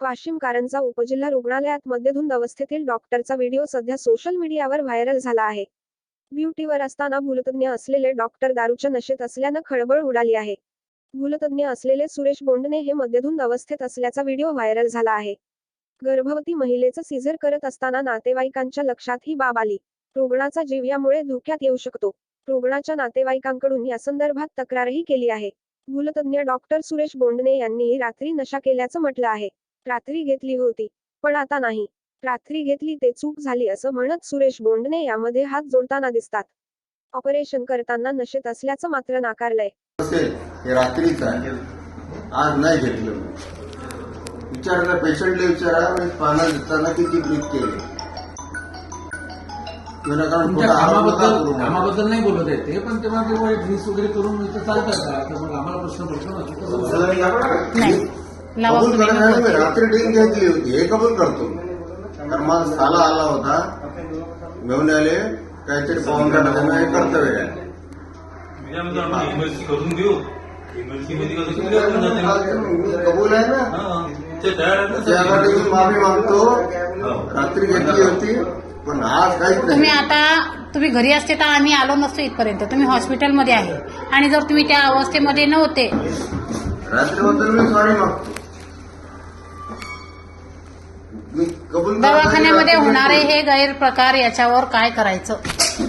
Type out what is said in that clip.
वाशिम कारंजा उपजिल्हा रुग्णालयात मद्यधुंद अवस्थेतील डॉक्टरचा व्हिडिओ सध्या सोशल मीडियावर व्हायरल झाला आहे. ब्युटीवर असताना भूलतज्ञ असलेले डॉक्टर दारूच्या नशेत असल्यानं खळबळ उडाली आहे. भूलतज्ञ असलेले सुरेश बोंडणे हे मद्यधुंद अवस्थेत असल्याचा व्हिडिओ व्हायरल झाला आहे. गर्भवती महिलेचं सीझर करत असताना नातेवाईकांच्या लक्षात ही बाब आली. रुग्णाचा जीव यामुळे धोक्यात येऊ शकतो. रुग्णाच्या नातेवाईकांकडून या संदर्भात तक्रारही केली आहे. भूलतज्ञ डॉक्टर सुरेश बोंडणे यांनी रात्री नशा केल्याचं म्हटलं आहे. रात्री घेतली होती. पण आता नाही. रात्री घेतली ते चूक झाली असं म्हणत सुरेश बोंडणे यामध्ये हात जोडताना दिसतात. ऑपरेशन करताना नशेत असल्याचं मात्र नाकारलंय. असेल हे रात्रीच आहे. आज नाही घेतलं. मी विचारलं पेशंटला विचारा पाना देताना किती ब्रीथ केले. कामाबद्दल नाही बोलत आहे ते पण तेव्हा ड्रिंक्स वगैरे करून चालतात का? तर मग आम्हाला प्रश्न पडतो ना. कबूल मी रात्री घेतली होती. हे कबूल करतो. तर मला साला आला होता. घेऊन आले. काहीतरी पाहून काढायचं हे कर्तव्य आहे. करून. मी कबूल आहे ना? ते तयार आहे ना त्यासाठी मी माफी मागतो. हो. रात्री घेतली होती. पण आज काहीच तुम्ही आता तुम्ही घरी असते तर आम्ही आलो नसतो इथपर्यंत. तुम्ही हॉस्पिटलमध्ये आहे. आणि जर तुम्ही त्या अवस्थेमध्ये नव्हते रात्रीबद्दल मी सॉरी मागतो. दवाखान्यामध्ये होणारे. हे गैरप्रकार याच्यावर काय करायचं